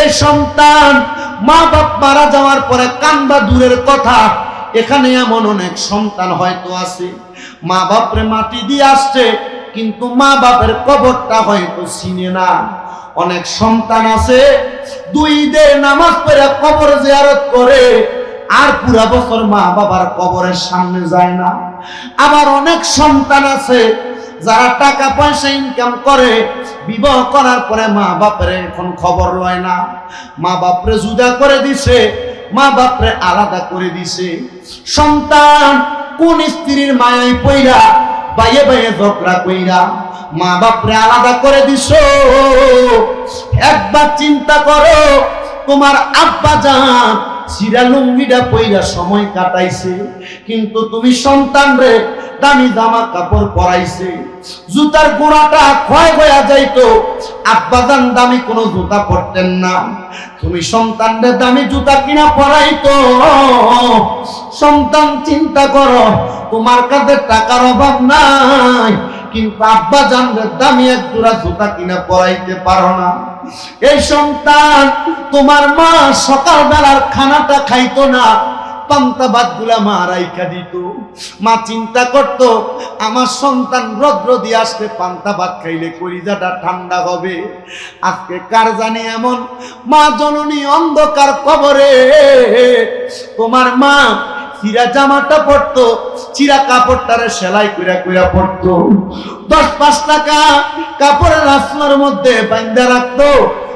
এই সন্তান মা বাপ মারা যাওয়ার পরে কান্দা দূরের কথা। এখানে এমন অনেক সন্তান হয়তো আছে। মা বাপরে মাটি দিয়ে আসছে, কিন্তু মা বাপের কবরটা হয়তো চিনে না। অনেক সন্তান আছে, দুই দে নামাজ পড়ে কবর জিয়ারত করে, আর পুরা বছর মা বাবার কবরের সামনে যায় না। আবার অনেক সন্তান আছে যারা টাকা পয়সা ইনকাম করে, বিবাহ করার পরে মা বাপের এখন খবর লয় না। মা বাপরে জুদা করে দিছে, মা বাপরে আলাদা করে দিছে। সন্তান কোন স্ত্রীর মায়ায় পইরা, বাইয়ে বাইয়ে ঝগড়া কইরা মা বাপরে আলাদা করে দিছ? একবার চিন্তা করো, তোমার আব্বা যান সিরা লুঙ্গিটা পইরা সময় কাটাইছে। কিন্তু তুমি সন্তান রে, দামি জামা কাপড় পরাইছে। জুতার গোড়াটা ক্ষয় হয়ে যাইতো, আব্বাজান দামি কোনো জুতা পরতেন না। তুমি সন্তানদের দামি জুতা কিনা পরাইতো? সন্তান, চিন্তা করো, তোমার কাছে টাকার অভাব নাই। কিন্তু আব্বা জানবে দামি এক জোড়া জুতা কিনা পরাইতে পারো না। এই সন্তান, তোমার মা সকাল বেলার খানাটা খাইতো না রাইখা মা চিন্তা করত, আমার সন্তান রদ্র দিয়ে আসতে খাইলে ঠান্ডা হবে। আজকে কার জানি এমন? মা জননী অন্ধকার কবরে। তোমার মা চিরা জামাটা পড়তো চিরা কাপড় কাপড়টারে সেলাই কইরা কইরা পড়তো দশ পাঁচ টাকা কাপড়ের আসলার মধ্যে বাইন্দা রাখতো।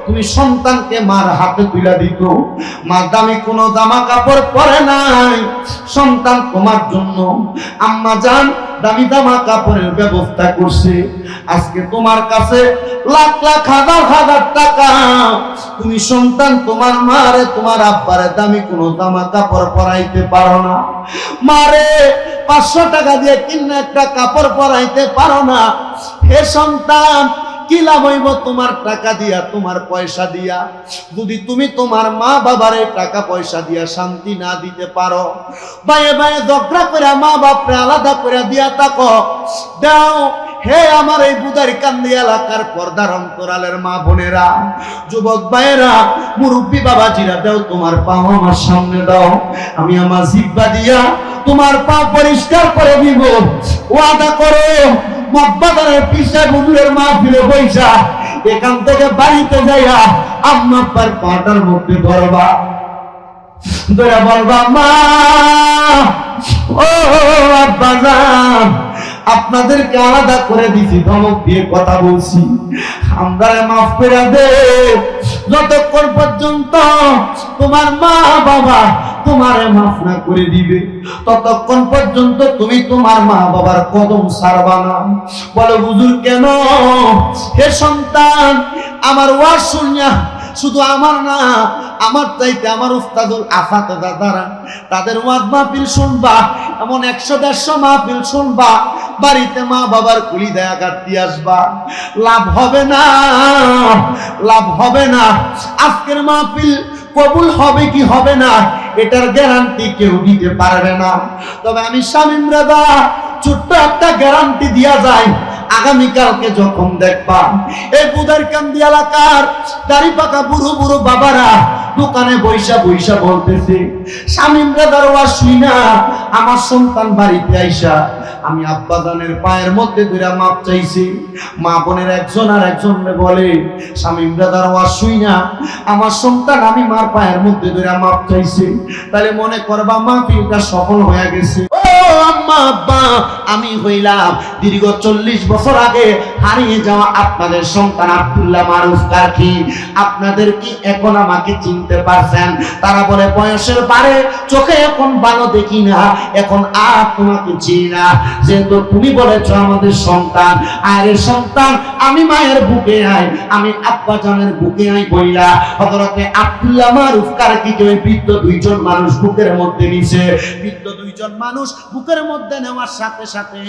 তুমি সন্তানকে মার হাতে তুলে দিত। মা, দামি কোনো জামা কাপড় পরে নাই। সন্তান তোমার জন্য। আম্মা জান দামি দামা কাপড়ের ব্যবস্থা করছে। আজকে তোমার কাছে লাখ লাখ হাজার হাজার টাকা। তুমি সন্তান তোমার মারে, তোমার আব্বারে দামি কোনো জামা কাপড় পরাইতে পারো না। মারে, পাঁচশো টাকা দিয়ে কিনে একটা কাপড় পরাইতে পারো না। হে সন্তান কি লাভ হইব তোমার টাকা দিয়া, তোমার পয়সা দিয়া? যদি তুমি তোমার মা বাবারে টাকা পয়সা দিয়া শান্তি না দিতে পারো, বায়ে বায়ে ঝগড়া করে মা বাপরে আলাদা করে দিয়া তাকো দাও, হে আমার এই বুদারি কান্দি এলাকার পর্দার অন্তরালের মা বোনেরা, যুবক ভাইয়েরা, মুরব্বী বাবাজিরা, দাও তোমার পাও আমার সামনে দাও। আমি আমার জিব্বা দিয়া তোমার পা পরিষ্কার করে দিব। ওয়াদা করো মব্বাদারের পিসা মা ফিরে এখান থেকে বাড়িতে যাইয়া আম্মা পাটার মধ্যে ধরবা। ধরে বলবা, মা, ও আব্বা আপনাদেরকে আলাদা করে দিছি, ধমক দিয়ে কথা বলছি। আমরা মাফ করে দে যতক্ষণ পর্যন্ত তোমার মা বাবা তোমারে মাফ না করে দিবে, ততক্ষণ পর্যন্ত তুমি তোমার মা বাবার কদম সারবা না। বলে, হুজুর, কেন? হে সন্তান, আমার ওয়াজ শুনিয়া শুধু আমার না, আমার চাইতে আমার উস্তাদুল আফাতে দাদারা, তাদের ওয়াজ মাহফিল শুনবা, এমন একশো, দেড়শো মাহফিল শুনবা, বাড়িতে মা বাবার কুলি দেয়া কাটতে আসবা। লাভ হবে না, লাভ হবে না, আজকের মাহফিল কবুল হবে কি হবে না, এটার গ্যারান্টি কেউ দিতে পারবে না। তবে আমি স্বামী দাদা ছোট্ট একটা গ্যারান্টি দিয়া যায় আগামীকালকে যখন দেখবা, এই বুধার কান্দি এলাকার দাড়ি পাকা বুড়ো বুড়ো বাবারা দোকানে বৈশা বৈশা বলতেছে স্বামীর দারোয়া শুই না, আমার সন্তান বাড়িতে আইসা। আমি আব্বাদানের পায়ের মধ্যে দুইরা মাপ চাইছি। মা বোনের একজন আর একজন বলে স্বামীর দারোয়া শুই না, আমার সন্তান আমি মার পায়ের মধ্যে দুইরা মাপ চাইছি। তাহলে মনে করবা মা ফিলটা সফল হয়ে গেছে। আম্মা, আব্বা, আমি হইলাম দীর্ঘ চল্লিশ বছর আগে হারিয়ে যাওয়া আপনাদের সন্তান আব্দুল্লাহ মারুফ কারকি। আপনাদের কি এখন আমাকে চিনতে পারছেন? তারা বলে, বয়সের পারে চোখে এখন ভালো দেখি না, এখন আর তোমাকে চিনি না। যেহেতু তুমি বলেছ আমাদের সন্তান, আয়ের সন্তান, আমি মায়ের বুকে আই আমি আব্বা জানের বুকে আই বইলা। হজরতে আব্দুল্লাহ মারুফ কারকিকে ওই বৃদ্ধ দুইজন মানুষ বুকের মধ্যে নিছে। বৃদ্ধ দুইজন মানুষ বুকের বুকের মধ্যে নেওয়ার সাথে সাথে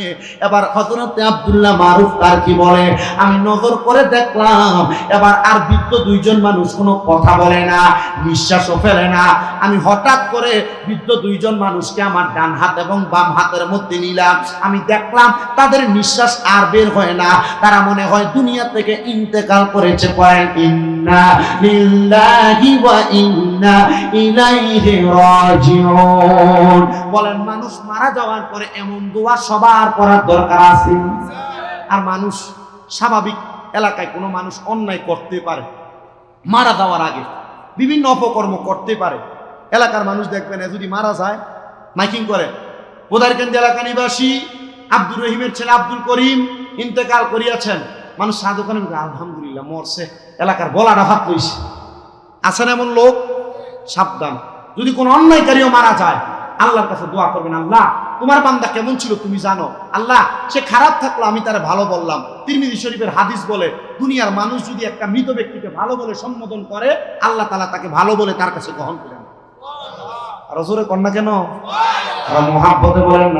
এবার হজরতে আব্দুল্লাহ মারুফ আর কি বলে? আমি নজর করে দেখলাম, এবার আর বৃদ্ধ দুইজন মানুষ কোনো কথা বলে না, নিঃশ্বাসও ফেলে না। আমি হঠাৎ করে বৃদ্ধ দুইজন মানুষকে আমার ডান হাত এবং বাম হাতের মধ্যে নিলাম। আমি দেখলাম তাদের নিঃশ্বাস আর বের হয় না। তারা মনে হয় দুনিয়া থেকে ইন্তেকাল করেছে। বলেন, মানুষ মারা যাওয়ার পরে এমন দোয়া সবার করার দরকার আছে। আর মানুষ স্বাভাবিক এলাকায় কোনো মানুষ অন্যায় করতে পারে। মারা যাওয়ার আগে বিভিন্ন অপকর্ম করতে পারে। এলাকার মানুষ দেখবেন যদি মারা যায়, মাইকিং করে। বোদারকেন্দ্র এলাকা নিবাসী আব্দুর রহিমের ছেলে আব্দুল করিম ইন্তেকাল করিয়াছেন। মানুষ সাধু করেন আলহামদুলিল্লাহ, মরছে। এলাকার গলাটা হাত লইছে আছেন এমন লোক? সাবধান। যদি কোনো অন্যায়কারীও মারা যায়, আল্লাহর কাছে দোয়া করবেন, আল্লাহ তোমার বান্দা কেমন ছিল তুমি জানো? আল্লাহ সে খারাপ থাকল আমি তারা ভালো বললাম। তিরমিজি শরীফের হাদিস বলে দুনিয়ার মানুষ যদি একটা মৃত ব্যক্তিকে ভালো বলে সম্বোধন করে আল্লাহ তালা তাকে ভালো বলে তার কাছে গ্রহণ করে নেন। আর জোরে কন্যা কেন? আর মহাব্বতে বলেন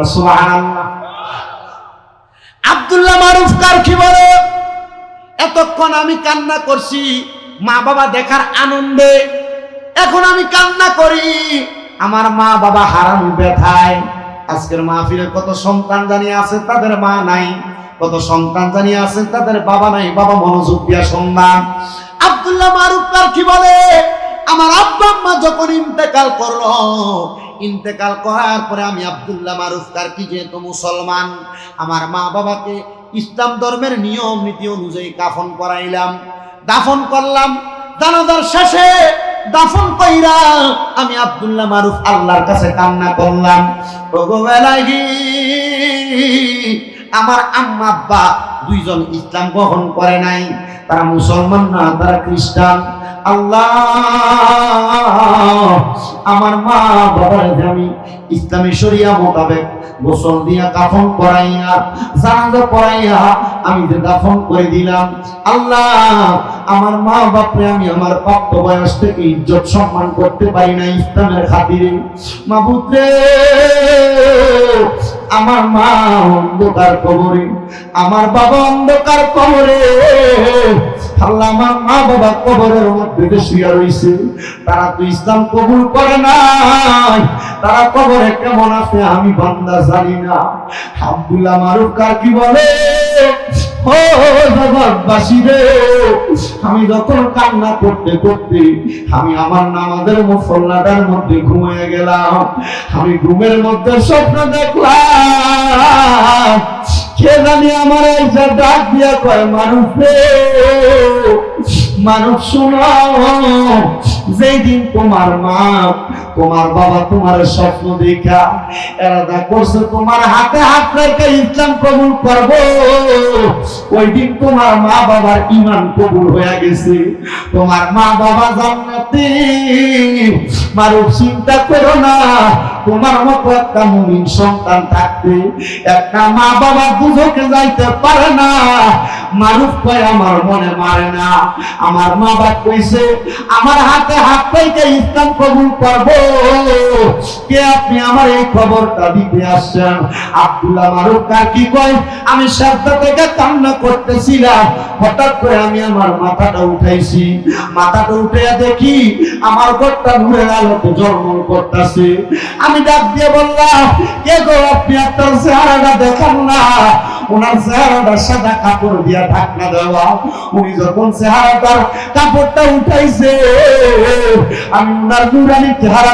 আব্দুল্লাহ মারুফ কার কি বলে? এতক্ষণ আমি কান্না করছি মা বাবা দেখার আনন্দে। এখন আমি কান্না করি আমার মা বাবা হারান ব্যথায়। আজকের মাহফিলে কত সন্তান জানিয়ে আছে, তাদের মা নাই। কত সন্তান জানিয়ে আছে, তাদের বাবা নাই। বাবা মনোযোগ দিয়া সন্ধান আব্দুল্লাহ মারুফ কার কি বলে? আমার আব্বা আম্মা যখন ইন্তেকাল করল, ইন্তেকাল করার পরে আমি আব্দুল্লাহ মারুফ কার কি যেহেতু মুসলমান, আমার মা বাবাকে ইসলাম ধর্মের নিয়ম নীতি অনুযায়ী কাফন করাইলাম। দাফন করলাম। দানাদার শেষে দাফন কইরা আমি আব্দুল্লাহ মারুফ আল্লাহর কাছে কান্না করলাম। ভগবেলায় আমার আম্মা আব্বা দুইজন ইসলাম গ্রহণ করে নাই। তারা মুসলমান না, তারা খ্রিস্টান। আল্লাহ, আমার মা বাবার আমি ইসলামী শরিয়া মোতাবেক গোসল দিয়া কাফন করাইয়া, জানাজা পড়াইয়া আমি যে দাফন করে দিলাম, আল্লাহ, আমার মা বাপরে আমি আমার প্রাপ্ত বয়স থেকে ইজ্জত সম্মান করতে পারি না ইসলামের খাতিরে। মা মাবুদ্রে আমার মা অন্ধকার কবরে, আমার বাবা অন্ধকার কবরে মা বাবা কবরের মধ্যে শুয়ে রইছে, তারা তো ইসলাম কবুল করে নাই। তারা কবরে কেমন আছে আমি বান্দা জানি না। আব্দুল্লাহ মারুফ কার কি বলে? আমি যখন কান্না করতে করতে আমি আমার নামাজের মুসল্লাটার মধ্যে ঘুমিয়ে গেলাম। আমি ঘুমের মধ্যে স্বপ্ন দেখলাম। কে আমার আইসা ডাক দিয়া কয় মানুষ মানুষ শোনো যেদিন তোমার মা তোমার বাবা তোমার স্বপ্ন দেখা। এরাদা করছে, তোমার হাতে হাত রেখে ইসলাম কবুল করব। ওই দিন তোমার মা বাবার ইমান কবুল হয়ে গেছে। তোমার মা বাবা জান্নাতে। মারুফ চিন্তা করো না, তোমার মতো একটা মুমিন সন্তান থাকতে একটা মা বাবা দুজকে যাইতে পারে না। মারুফ কয় আমার মনে মারে না। আমার মা বাবা কইছে, আমার হাতে হাত পাইতে ইসলাম কবুল করব। কে আপনি আমার এই খবরটা দিতে আসছেন? আব্দুল্লাহ কি কয়? আমি থেকে কান্না করতেছিলাম। হঠাৎ করে আমি আমার মাথাটা উঠাইছি। মাথাটা উঠে দেখি আমার ঘরটা আলোতে করতেছে। আমি ডাক দিয়ে বললাম, কে গো আপনি আপনার চেহারাটা দেখান না? ওনার চেহারাটা সাদা কাপড় দিয়া ঢাকনা দেওয়া। উনি যখন চেহারাটার কাপড়টা উঠাইছে, আমি ওনার চেহারা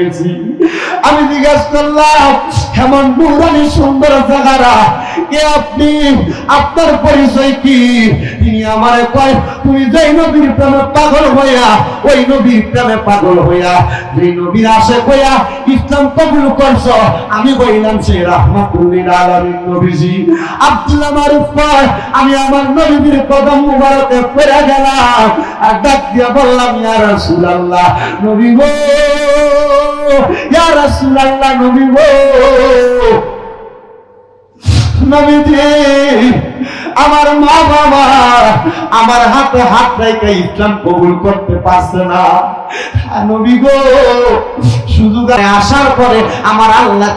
গেছি। আমি জিজ্ঞাসা করলাম নুরানি সুন্দর চেহারা কে আপনি, আপনার পরিচয় কি? তিনি আমারে কয়, তুমি যেই নবীর প্রেমে পাগল হইয়া, ওই নবীর প্রেমে পাগল হইয়া, যেই নবীর আশে হইয়া ইসলাম কবুল করছ? আমি বললাম সে রাহমাতুল্লিল আলামিন নবীজি। আব্দুল্লাহ আমি আমার নবীর কদম মুবারকে গেলাম। আর ডাক দিয়া বললাম, ইয়া রাসূলুল্লাহ, নবী গো, ইয়া রাসূলুল্লাহ, নবী গো। নবীজি আমার মা বাবা আমার হাতে হাত রেখে ইসলাম কবুল করতে পারছে না। হ্যাঁ, নবী আসার পরে আমার আল্লাহ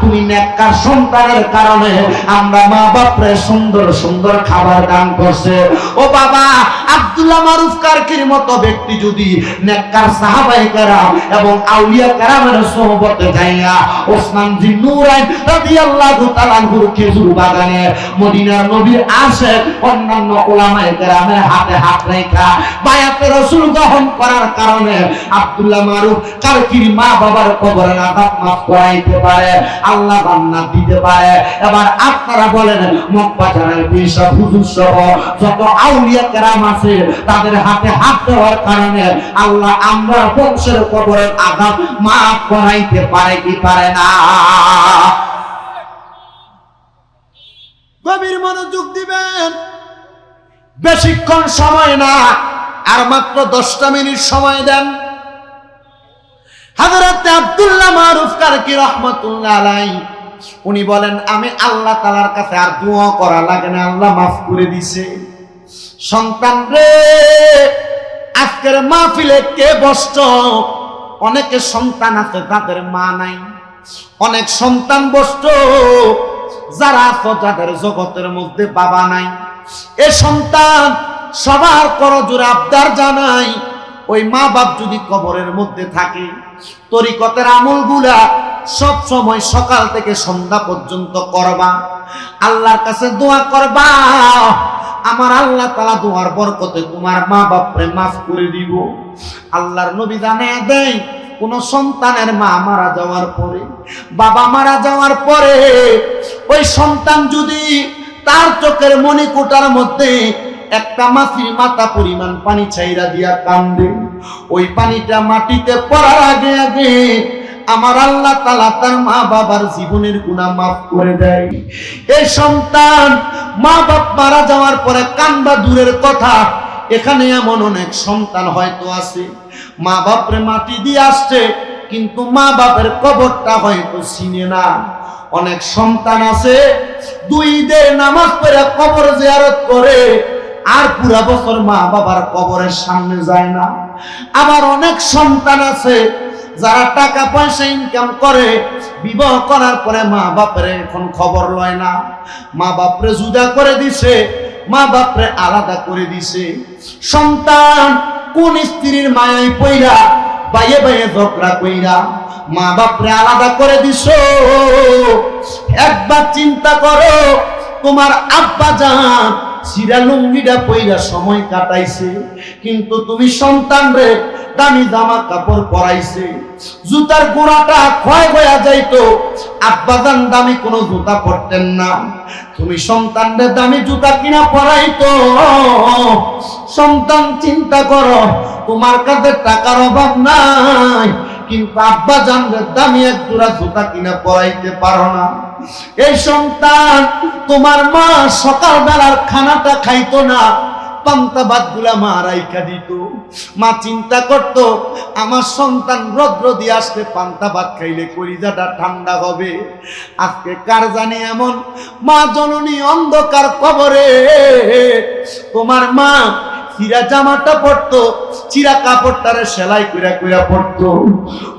তুমি নেককার সন্তানের কারণে আমরা মা বাপরে সুন্দর সুন্দর খাবার দান করছে। ও বাবা মারুফ মতো ব্যক্তি যদি নেককার সাহাবাই এবং আউলিয়া কারামের সোহবতে যাইয়া ওসমান জি নূরাইন রাদিয়াল্লাহু তাআলা আনহুর খেজুর বাগানে মদিনার নবীর আসে অন্যান্য ওলামায়ে হাতে হাত রেখা বায়াতে রাসূল গ্রহণ করার কারণে আব্দুল্লাহ মারুফ কারকির মা বাবার কবরের আঘাত মাফ করাইতে পারে, আল্লাহ দিতে পারে। এবার আপনারা বলেন মক্কাচারের পেশা হুজুর সহ যত আউলিয়া কেরাম আছে, তাদের হাতে হাত দেওয়ার কারণে আল্লাহ আমরা বংশের কবরের আঘাত মাফ করাইতে পারে কি পারে না? গভীর মনোযোগ দিবেন। বেশিক্ষণ সময় না, আর মাত্র দশটা মিনিট সময় দেন। হাজরত আব্দুল্লাহ মারুফ কারকি রহমতুল্লাহ উনি বলেন, আমি আল্লাহ তালার কাছে আর দোয়া করা লাগে না, আল্লাহ মাফ করে দিছে। সন্তান রে, আজকের মাহফিলে কে বসত অনেকে সন্তান আছে তাদের মা নাই। অনেক সন্তান বসত যারা যাদের জগতের মধ্যে বাবা নাই, এ সন্তান সবার করজোরে আবদার জানাই, ওই মা বাপ যদি কবরের মধ্যে থাকে, তরিকতের আমলগুলা সব সময় সকাল থেকে সন্ধ্যা পর্যন্ত করবা, আল্লাহর কাছে দোয়া করবা, আমার আল্লাহ তালা দোয়ার বরকতে তোমার মা বাপরে মাফ করে দিব। আল্লাহর নবী জানে দেয় কোন সন্তানের মা মারা যাওয়ার পরে, বাবা মারা যাওয়ার পরে, ওই সন্তান যদি তার চোখের মণিকোটার মধ্যে একটা মাছির মাথা পরিমাণ পানি ছাইরা দিয়া কান্দে, ওই পানিটা মাটিতে পড়ার আগে আগে আমার আল্লাহ তালা তার মা বাবার জীবনের গুণা মাফ করে দেয়। এই সন্তান মা বাপ মারা যাওয়ার পরে কান্দা দূরের কথা, এখানে এমন অনেক সন্তান হয়তো আছে। মা বাপরে মাটি দিয়ে আসছে, কিন্তু মা বাপের কবরটা হয়তো চিনে না। অনেক সন্তান আছে, দুই দে নামাজ পড়ে কবর জিয়ারত করে, আর পুরা বছর মা বাবার কবরের সামনে যায় না। আবার অনেক সন্তান আছে, যারা টাকা পয়সা ইনকাম করে, বিবাহ করার পরে মা বাপের এখন খবর লয় না। মা বাপরে জুদা করে দিছে, মা বাপরে আলাদা করে দিছে। সন্তান কোন স্ত্রীর মায়াই পইরা, বাইয়ে বাইয়ে ঝগড়া কইরা মা বাপরে আলাদা করে দিস একবার চিন্তা করো, তোমার আব্বা যান সিরা লুঙ্গিটা পইরা সময় কাটাইছে। কিন্তু তুমি সন্তান রে, দামি জামা কাপড় পরাইছে। জুতার গোড়াটা ক্ষয় হয়ে যাইতো, আব্বাজান দামি কোনো জুতা পরতেন না। তুমি সন্তানদের দামি জুতা কিনা পরাইতো? সন্তান, চিন্তা করো, তোমার কাছে টাকার অভাব নাই। কিন্তু আব্বা জানবে দামি এক জোড়া জুতা কিনা পরাইতে পারো না। এই সন্তান, তোমার মা সকাল বেলার খানাটা খাইতো না, পান্তা ভাতগুলা মা রাইখা দিত। মা চিন্তা করত, আমার সন্তান রদ্র দিয়ে আসতে পান্তা ভাত খাইলে কলিজাটা ঠান্ডা হবে। আজকে কার জানি এমন, মা জননী অন্ধকার কবরে। তোমার মা চিরা জামাটা পড়তো চিরা কাপড় কাপড়টারে সেলাই কইরা কইরা পড়তো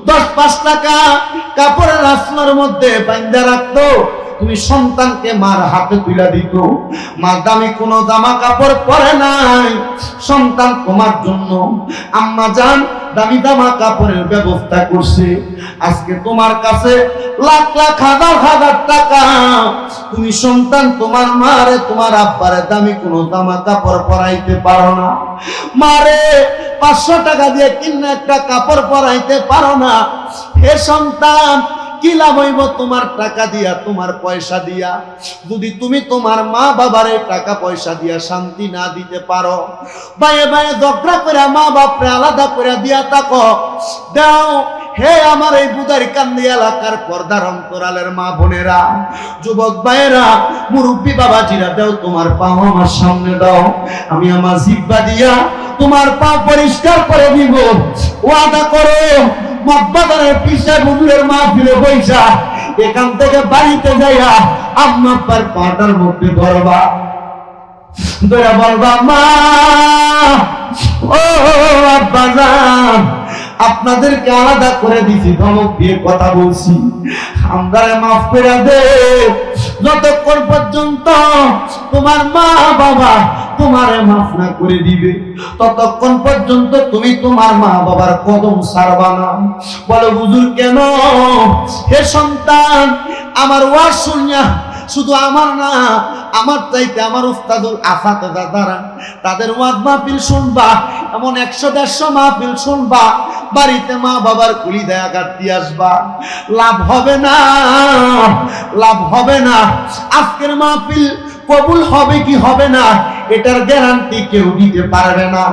দশ পাঁচ টাকা কাপড়ের আসলার মধ্যে বাইন্দা রাখতো। তুমি সন্তানকে মার হাতে তুলে দিত। মা, দামি কোনো জামা কাপড় পরে নাই। সন্তান তোমার জন্য। আম্মা জান দামি দামা কাপড়ের ব্যবস্থা করছে। আজকে তোমার কাছে লাখ লাখ হাজার হাজার টাকা। তুমি সন্তান তোমার মারে, তোমার আব্বারে দামি কোনো জামা কাপড় পরাইতে পারো না। মারে, পাঁচশো টাকা দিয়ে কিনে একটা কাপড় পরাইতে পারো না। হে সন্তান কি লাভ হইব তোমার টাকা দিয়া, তোমার পয়সা দিয়া? যদি তুমি তোমার মা বাবারে টাকা পয়সা দিয়া শান্তি না দিতে পারো, বায়ে বায়ে ঝগড়া করে মা বাপরে আলাদা করে দিয়া তাকো দাও, হে আমার এই বুদারি কান্দি এলাকার পর্দার অন্তরালের মা বোনেরা, যুবক ভাইয়েরা, মুরব্বী বাবাজিরা, দাও তোমার পাও আমার সামনে দাও। আমি আমার জিব্বা দিয়া তোমার পা পরিষ্কার করে দিব ওয়াদা করো মব্বাদারের পিসা বুজুরের মা ফিরে পয়সা এখান থেকে বাড়িতে যাইয়া আম্মা পার পাটার মধ্যে ধরবা। দয়া বলবা, মা, ও আব্বা আপনাদেরকে আলাদা করে দিছি, ধমক দিয়ে কথা বলছি। আমরা মাফ করে দে। যতক্ষণ পর্যন্ত তোমার মা বাবা তোমারে মাফ না করে দিবে, ততক্ষণ পর্যন্ত তুমি তোমার মা বাবার কদম সারবা না। বলে, হুজুর, কেন? হে সন্তান, আমার ওয়াজ শুধু আমার না, আমার চাইতে আমার উস্তাদুল আফাতে দাদারা, তাদের ওয়াজ মাহফিল শুনবা, এমন একশো, দেড়শো মাহফিল শুনবা, বাড়িতে মা বাবার কুলি দেয়া কাটতে আসবা। লাভ হবে না, লাভ হবে না। আজকের মাহফিল কবুল হবে কি হবে না, এটার গ্যারান্টি কেউ দিতে পারবে না।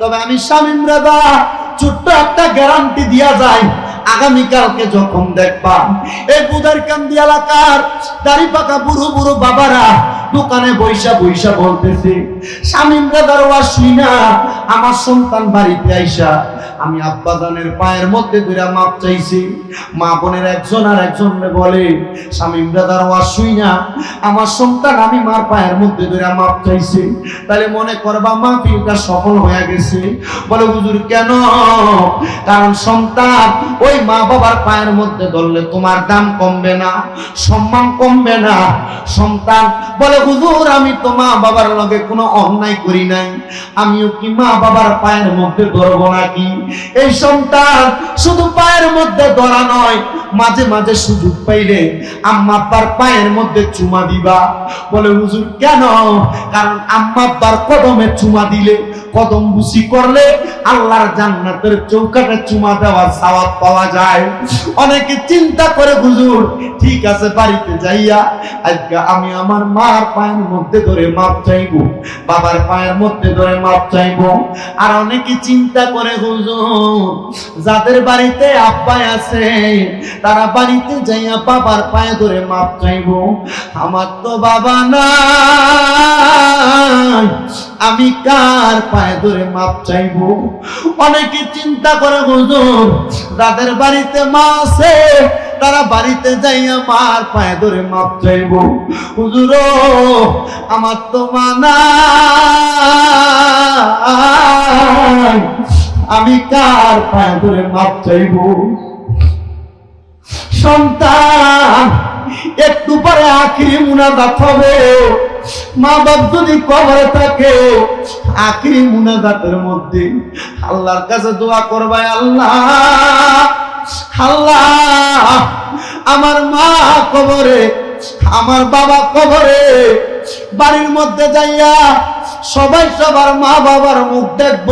তবে আমি স্বামী দাদা ছোট্ট একটা গ্যারান্টি দিয়া যায় আগামীকালকে যখন দেখবা, এই বুধার কান্দি এলাকার দাড়ি পাকা বুড়ো বুড়ো বাবারা দোকানে বৈশা বৈশা বলতেছে স্বামীন দাদার ওয়াজ শুই না, আমার সন্তান বাড়িতে আইসা আমি আব্বাদানের পায়ের মধ্যে দুইটা মাপ চাইছি। মা বোনের একজন আর একজন বলে স্বামীন দাদার ওয়াজ শুই না। আমার সন্তান আমি মার পায়ের মধ্যে দুইটা মাপ চাইছি। তাহলে মনে করবা মা ফিলটা সফল হয়ে গেছে। বলে, হুজুর, কেন? কারণ সন্তান ওই মা বাবার পায়ের মধ্যে ধরলে তোমার দাম কমবে না, সম্মান কমবে না। সন্তান বলে, হুজুর, আমি তো মা বাবার লগে কোনো অন্যায় করি নাই। আমিও কি মা বাবার পায়ের মধ্যে ধরবো নাকি? এই সন্তান শুধু পায়ের মধ্যে ধরা নয়, মাঝে মাঝে সুযোগ পাইলে আম্মা আব্বার পায়ের মধ্যে চুমা দিবা। বলে, হুজুর, কেন? কারণ আম্মা আব্বার কদমে চুমা দিলে কদম বুসি করলে আল্লাহর জান্নাতের চৌকাটে চুমা দেওয়ার সওয়াব পাওয়া যায়। অনেকে চিন্তা করে, হুজুর, ঠিক আছে, বাড়িতে যাইয়া আজকে আমি আমার মার পায়ের মধ্যে ধরে মাপ চাইব, বাবার পায়ের মধ্যে ধরে মাপ চাইব। আর অনেকে চিন্তা করে, হুজুর, যাদের বাড়িতে আব্বাই আছে, তারা বাড়িতে যাইয়া বাবার পায়ে ধরে মাপ চাইব। আমার তো বাবা নাই। আমি কার পায়ে ধরে মাপ চাইব? অনেকে চিন্তা করে, হুজুর, যাদের বাড়িতে মা আছে, তারা বাড়িতে যাইয়া মার পায়ে ধরে মাপ চাইব। হুজুর আমার তো মানা আমি কার পায়ে ধরে মাপ চাইব? সন্তান একটু পরে আখিরি মুনাজাত হবে মা বাপ যদি কবরে থাকে আখিরি মুনাজাতের মধ্যে আল্লাহর কাছে দোয়া করবে, আল্লাহ আল্লাহ, আমার মা কবরে, আমার বাবা কবরে, বাড়ির মধ্যে যাইয়া সবাই সবার মা বাবার মুখ দেখব।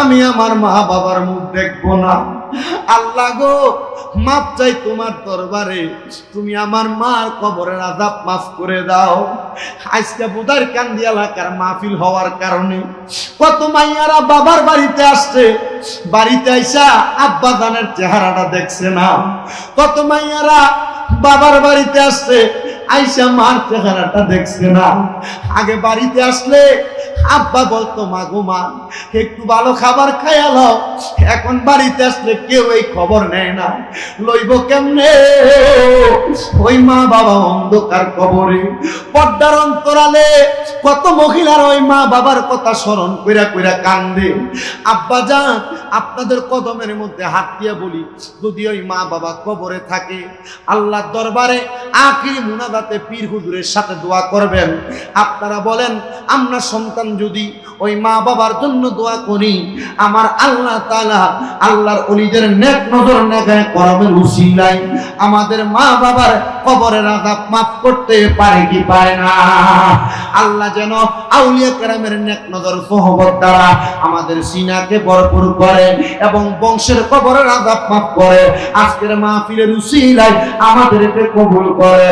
আমি আমার মা বাবার মুখ দেখব না। আল্লাহ গো, মাপ চাই তোমার দরবারে, তুমি আমার মার কবরের আজাব মাফ করে দাও। আজকে বুধার কান্দি এলাকার মাহফিল হওয়ার কারণে কত মাইয়ারা বাবার বাড়িতে আসছে, বাড়িতে আইসা আব্বা দানের চেহারাটা দেখছে না। কত মাইয়ারা বাবার বাড়িতে আসছে, আইসা মার চেহারাটা দেখছে না। আগে বাড়িতে আসলে আব্বা বলতো, মা গো মা, একটু ভালো খাবার খায়ালো এখন বাড়িতে আসলে কেউ এই খবর নেয় না। লইব কেমনে? ওই মা বাবা অন্ধকার কবরে, পর্দার অন্তরালে কত মহিলার ওই মা বাবার কথা স্মরণ কইরা কইরা কান্দে। আব্বা যান, আপনাদের কদমের মধ্যে হাত দিয়ে বলি, যদি ওই মা বাবা কবরে থাকে আল্লাহ দরবারে আখিরি মুনাজাতে পীর হুজুরের সাথে দোয়া করবেন। আপনারা বলেন, আমরা সন্তান যদি ওই মা বাবার জন্য দোয়া করি, আমার আল্লাহ তাআলা আল্লাহর অলিদের নেক নজর নেগায় করবেন উসিলাই আমাদের মা বাবার কবরের আযাব মাফ করতে পারে কি পারে না। আল্লাহ যেন আউলিয়া কেরামের নেক নজর, সোহবত দ্বারা আমাদের সিনাকে ভরপুর করে এবং বংশের কবরের আযাব মাফ করে, আজকের মাহফিলের উসিলাই আমাদেরকে কবুল করে।